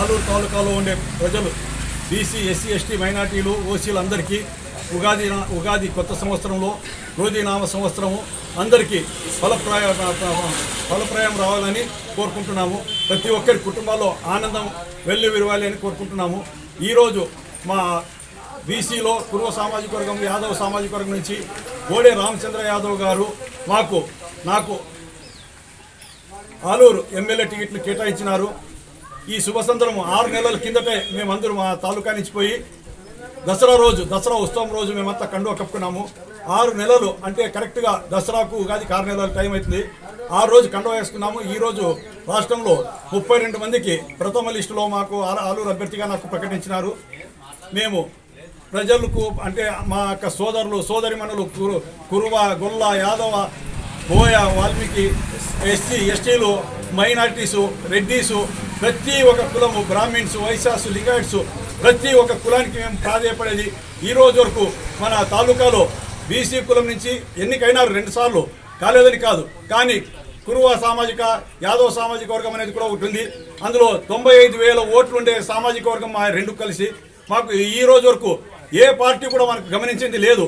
ఆలూరు తాలూకాలో ఉండే ప్రజలు బీసీ ఎస్సీ ఎస్టీ మైనార్టీలు ఓసీలు అందరికీ ఉగాది ఉగాది కొత్త సంవత్సరంలో నామ సంవత్సరము అందరికీ ఫలప్రాయ ఫలప్రాయం రావాలని కోరుకుంటున్నాము. ప్రతి ఒక్కరి కుటుంబాల్లో ఆనందం వెళ్ళి విరవాలి అని కోరుకుంటున్నాము. ఈరోజు మా బీసీలో కురువ సామాజిక వర్గం యాదవ్ సామాజిక వర్గం నుంచి గోడే రామచంద్ర యాదవ్ గారు మాకు నాకు ఆలూరు ఎమ్మెల్యే టికెట్లు కేటాయించినారు. ఈ శుభ సందర్భం ఆరు నెలల కిందటే మేమందరూ మా తాలూకా నుంచి పోయి దసరా రోజు దసరా ఉత్సవం రోజు మేమంతా కండువ కప్పుకున్నాము. ఆరు నెలలు అంటే కరెక్ట్గా దసరాకు ఉగాదికి ఆరు నెలల టైం అవుతుంది. ఆ రోజు కండువ వేసుకున్నాము. ఈరోజు రాష్ట్రంలో ముప్పై రెండు మందికి ప్రథమ లిస్టులో మాకు ఆలూరు అభ్యర్థిగా నాకు ప్రకటించినారు. మేము ప్రజలకు అంటే మా యొక్క సోదరులు సోదరిమణులు కురు కురువ గొల్ల యాదవ బోయ వాల్మీకి ఎస్సీ ఎస్టీలు మైనార్టీసు రెడ్డీసు ప్రతి ఒక్క కులము బ్రాహ్మిన్స్ వైశాసు లింగాయట్స్ ప్రతి ఒక్క కులానికి మేము ప్రాధాయపడేది ఈ రోజు వరకు మన తాలూకాలో బీసీ కులం నుంచి ఎన్నికైనారు రెండుసార్లు కాలేదని కాదు కానీ కురువ సామాజిక యాదవ సామాజిక వర్గం అనేది కూడా ఒకటి ఉంది. అందులో తొంభై ఐదు వేల ఓట్లు ఉండే సామాజిక వర్గం మా రెండు కలిసి మాకు ఈ రోజు వరకు ఏ పార్టీ కూడా మనకు గమనించింది లేదు.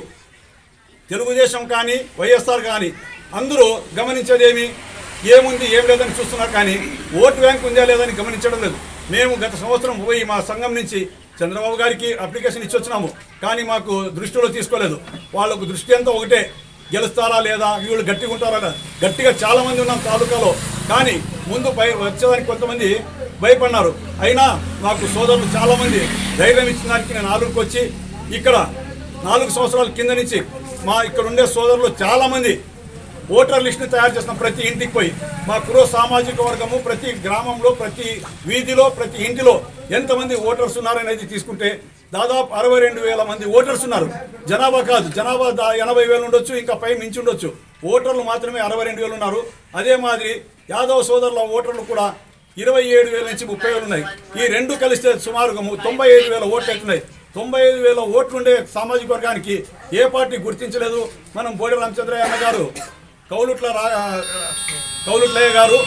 తెలుగుదేశం కానీ వైఎస్ఆర్ కానీ అందరూ గమనించేదేమి? ఏముంది ఏం లేదని చూస్తున్నారు కానీ ఓటు బ్యాంక్ ఉందా లేదని గమనించడం లేదు. మేము గత సంవత్సరం పోయి మా సంఘం నుంచి చంద్రబాబు గారికి అప్లికేషన్ ఇచ్చి వచ్చినాము. కానీ మాకు దృష్టిలో తీసుకోలేదు. వాళ్ళకు దృష్టి అంతా ఒకటే గెలుస్తారా లేదా వీళ్ళు గట్టిగా ఉంటారా లేదా. గట్టిగా చాలా మంది ఉన్నాం తాలూకాలో. కానీ ముందు భయ వచ్చేదానికి కొంతమంది భయపడినారు. అయినా మాకు సోదరులు చాలా మంది ధైర్యం ఇచ్చిన దానికి నేను ఆలూరుకు వచ్చి ఇక్కడ నాలుగు సంవత్సరాల కింద నుంచి మా ఇక్కడ ఉండే సోదరులు చాలా మంది ఓటర్ లిస్ట్ని తయారు చేసిన ప్రతి ఇంటికి పోయి మా కురో సామాజిక వర్గము ప్రతి గ్రామంలో ప్రతి వీధిలో ప్రతి ఇంటిలో ఎంతమంది ఓటర్స్ ఉన్నారనేది తీసుకుంటే దాదాపు అరవై రెండు వేల మంది ఓటర్స్ ఉన్నారు. జనాభా కాదు జనాభా దా ఎనభై వేలు ఉండొచ్చు ఇంకా పై మించి ఉండొచ్చు. ఓటర్లు మాత్రమే అరవై రెండు వేలు ఉన్నారు. అదే మాదిరి యాదవ సోదరుల ఓటర్లు కూడా ఇరవై ఏడు వేల నుంచి ముప్పై వేలు ఉన్నాయి. ఈ రెండు కలిస్తే సుమారుగా తొంభై ఐదు వేల ఓట్లు అవుతున్నాయి. తొంభై ఐదు వేల ఓట్లు ఉండే సామాజిక వర్గానికి ఏ పార్టీ గుర్తించలేదు. మనం బోడి రామచంద్రయ్య అన్న గారు కౌలుట్ల రా కౌలుట్లయ్య గారు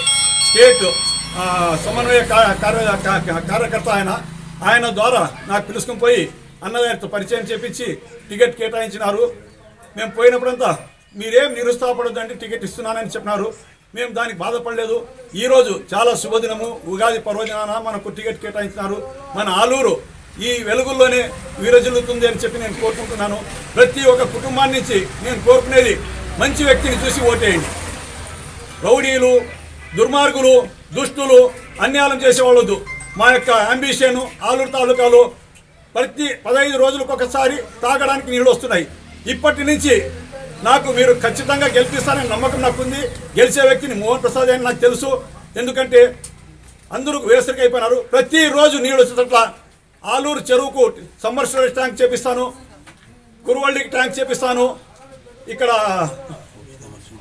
స్టేట్ సమన్వయ కార్య కార్యకర్త ఆయన. ఆయన ద్వారా నాకు పిలుచుకుని పోయి అన్నగారితో పరిచయం చేపించి టికెట్ కేటాయించినారు. మేము పోయినప్పుడంతా మీరేం నిరుత్సాహపడొద్దు టికెట్ ఇస్తున్నానని చెప్పినారు. మేము దానికి బాధపడలేదు. ఈరోజు చాలా శుభదినము. ఉగాది పర్వదినాన మనకు టికెట్ కేటాయించినారు. మన ఆలూరు ఈ వెలుగుల్లోనే విరజిల్లుతుంది అని చెప్పి నేను కోరుకుంటున్నాను. ప్రతి ఒక్క కుటుంబాన్ని నుంచి నేను కోరుకునేది మంచి వ్యక్తిని చూసి ఓటేయండి. రౌడీలు దుర్మార్గులు దుష్టులు అన్యాయం చేసేవాళ్ళు మా యొక్క అంబిషన్ ఆలూరు తాలూకాలో ప్రతి పదహైదు రోజులకు ఒకసారి తాగడానికి నీళ్ళు వస్తున్నాయి. ఇప్పటి నుంచి నాకు మీరు ఖచ్చితంగా గెలిపిస్తారని నమ్మకం నాకుంది. గెలిచే వ్యక్తిని మోహన్ ప్రసాద్ అని నాకు తెలుసు. ఎందుకంటే అందరూ వేసరికి అయిపోయినారు. ప్రతిరోజు నీళ్ళు వచ్చేటట్ల ఆలూరు చెరువుకు సమ్మర్ స్టోరేజ్ ట్యాంక్ చేపిస్తాను. కురువల్లికి ట్యాంక్ చేపిస్తాను. ఇక్కడ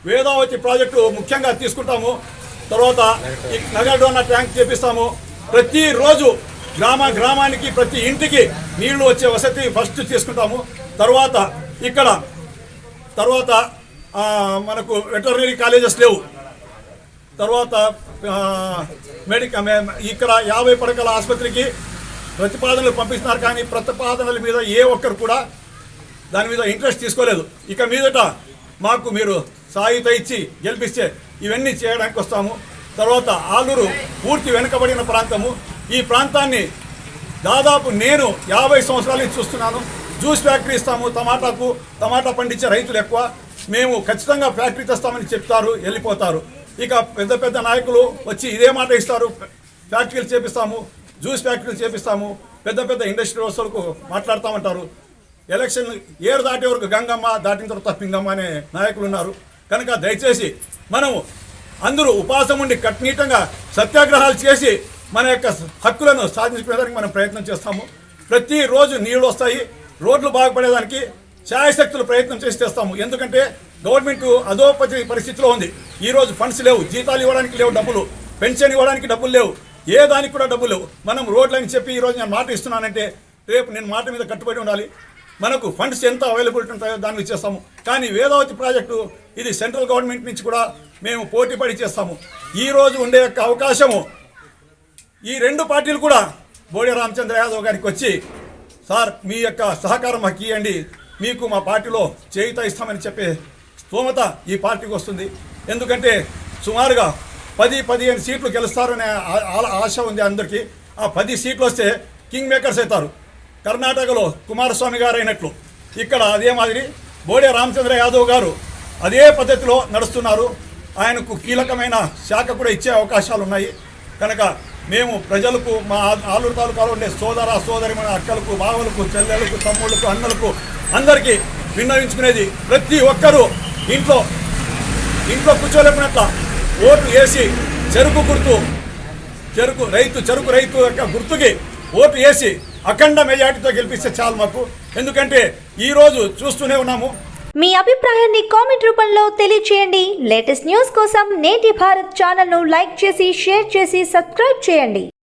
వేదావతి ప్రాజెక్టు ముఖ్యంగా తీసుకుంటాము. తర్వాత నగడోన ట్యాంక్ చేపిస్తాము. ప్రతిరోజు గ్రామ గ్రామానికి ప్రతి ఇంటికి నీళ్ళు వచ్చే వసతి ఫస్ట్ తీసుకుంటాము. తర్వాత ఇక్కడ తర్వాత మనకు వెటర్నరీ కాలేజెస్ లేవు. తర్వాత మెడికల్ ఇక్కడ యాభై పడకల ఆసుపత్రికి ప్రతిపాదనలు పంపిస్తున్నారు కానీ ప్రతిపాదనల మీద ఏ ఒక్కరు కూడా దాని మీద ఇంట్రెస్ట్ తీసుకోలేదు. ఇక మీదట మాకు మీరు సాయుత ఇచ్చి గెలిపిస్తే ఇవన్నీ చేయడానికి వస్తాము. తర్వాత ఆలూరు పూర్తి వెనుకబడిన ప్రాంతము. ఈ ప్రాంతాన్ని దాదాపు నేను యాభై సంవత్సరాల నుంచి చూస్తున్నాను. జ్యూస్ ఫ్యాక్టరీ ఇస్తాము టమాటాకు టమాటా పండించే రైతులు ఎక్కువ. మేము ఖచ్చితంగా ఫ్యాక్టరీ తెస్తామని చెప్తారు వెళ్ళిపోతారు. ఇక పెద్ద పెద్ద నాయకులు వచ్చి ఇదే మాట ఇస్తారు. ఫ్యాక్టరీలు చేపిస్తాము జ్యూస్ ఫ్యాక్టరీలు చేపిస్తాము. పెద్ద పెద్ద ఇండస్ట్రీ వస్తువులకు మాట్లాడతామంటారు. ఎలక్షన్ ఏరు దాటే వరకు గంగమ్మ దాటిన తర్వాత పింగమ్మ అనే నాయకులు ఉన్నారు. కనుక దయచేసి మనము అందరూ ఉపాసం ఉండి కట్నీటంగా సత్యాగ్రహాలు చేసి మన యొక్క హక్కులను సాధించుకునేదానికి మనం ప్రయత్నం చేస్తాము. ప్రతిరోజు నీళ్ళు వస్తాయి రోడ్లు బాగుపడేదానికి ఛాయశక్తులు ప్రయత్నం చేసి తెస్తాము. ఎందుకంటే గవర్నమెంట్ అధోపతి పరిస్థితిలో ఉంది. ఈరోజు ఫండ్స్ లేవు జీతాలు ఇవ్వడానికి లేవు డబ్బులు పెన్షన్ ఇవ్వడానికి డబ్బులు లేవు ఏ దానికి కూడా డబ్బులు లేవు. మనం రోడ్లని చెప్పి ఈరోజు నేను మాట ఇస్తున్నానంటే రేపు నేను మాట మీద కట్టుబడి ఉండాలి. మనకు ఫండ్స్ ఎంత అవైలబిలిటీ ఉంటాయో దాన్ని ఇచ్చేస్తాము. కానీ వేదావతి ప్రాజెక్టు ఇది సెంట్రల్ గవర్నమెంట్ నుంచి కూడా మేము పోటీ పడి చేస్తాము. ఈ రోజు ఉండే యొక్క అవకాశము ఈ రెండు పార్టీలు కూడా బోడి రామచంద్ర యాదవ్ గారికి వచ్చి సార్ మీ యొక్క సహకారం మాకు ఇవ్వండి మీకు మా పార్టీలో చేయుత ఇస్తామని చెప్పే స్తోమత ఈ పార్టీకి వస్తుంది. ఎందుకంటే సుమారుగా పది పదిహేను సీట్లు గెలుస్తారనే ఆశ ఉంది అందరికీ. ఆ పది సీట్లు వస్తే కింగ్ మేకర్స్ అవుతారు. కర్ణాటకలో కుమారస్వామి గారు అయినట్లు ఇక్కడ అదే మాదిరి బోడే రామచంద్ర యాదవ్ గారు అదే పద్ధతిలో నడుస్తున్నారు. ఆయనకు కీలకమైన శాఖ కూడా ఇచ్చే అవకాశాలు ఉన్నాయి కనుక మేము ప్రజలకు మా ఆలూరు తాలూకాలో ఉండే సోదర సోదరిమైన అక్కలకు బావలకు చెల్లెలకు తమ్ముళ్ళకు అన్నలకు అందరికీ విన్నవించుకునేది ప్రతి ఒక్కరూ ఇంట్లో ఇంట్లో కూర్చోలేకున్నట్ల ఓటు వేసి చెరుకు గుర్తు చెరుకు రైతు చెరుకు రైతు యొక్క గుర్తుకి ఓటు వేసి అఖండ మెజార్టీతో గెలిపిస్తే చాలు మాకు. ఎందుకంటే ఈరోజు చూస్తూనే ఉన్నాము. మీ అభిప్రాయాన్ని కామెంట్ రూపంలో తెలియచేయండి. లేటెస్ట్ న్యూస్ కోసం నేటి భారత్ ఛానల్ను లైక్ చేసి షేర్ చేసి సబ్స్క్రైబ్ చేయండి.